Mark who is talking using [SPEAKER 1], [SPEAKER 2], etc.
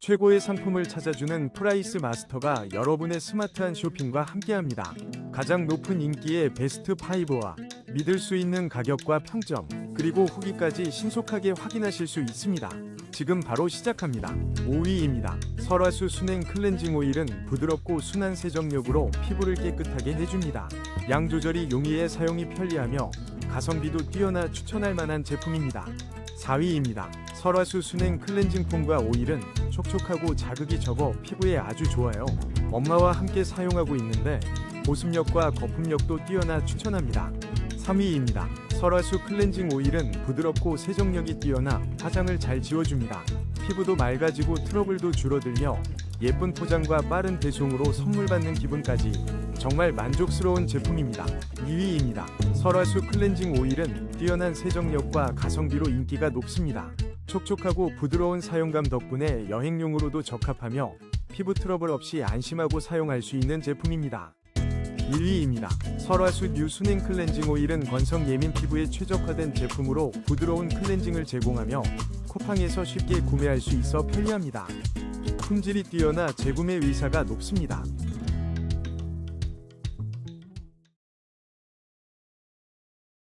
[SPEAKER 1] 최고의 상품을 찾아주는 프라이스 마스터가 여러분의 스마트한 쇼핑과 함께합니다. 가장 높은 인기의 베스트 5와 믿을 수 있는 가격과 평점, 그리고 후기까지 신속하게 확인하실 수 있습니다. 지금 바로 시작합니다. 5위입니다. 설화수 순행 클렌징 오일은 부드럽고 순한 세정력으로 피부를 깨끗하게 해줍니다. 양 조절이 용이해 사용이 편리하며 가성비도 뛰어나 추천할 만한 제품입니다. 4위입니다. 설화수 순행 클렌징 폼과 오일은 촉촉하고 자극이 적어 피부에 아주 좋아요. 엄마와 함께 사용하고 있는데 보습력과 거품력도 뛰어나 추천합니다. 3위입니다. 설화수 클렌징 오일은 부드럽고 세정력이 뛰어나 화장을 잘 지워줍니다. 피부도 맑아지고 트러블도 줄어들며 예쁜 포장과 빠른 배송으로 선물 받는 기분까지 정말 만족스러운 제품입니다. 2위입니다. 설화수 클렌징 오일은 뛰어난 세정력과 가성비로 인기가 높습니다. 촉촉하고 부드러운 사용감 덕분에 여행용으로도 적합하며 피부 트러블 없이 안심하고 사용할 수 있는 제품입니다. 1위입니다. 설화수 뉴 순행 클렌징 오일은 건성 예민 피부에 최적화된 제품으로 부드러운 클렌징을 제공하며 쿠팡에서 쉽게 구매할 수 있어 편리합니다. 품질이 뛰어나 재구매 의사가 높습니다.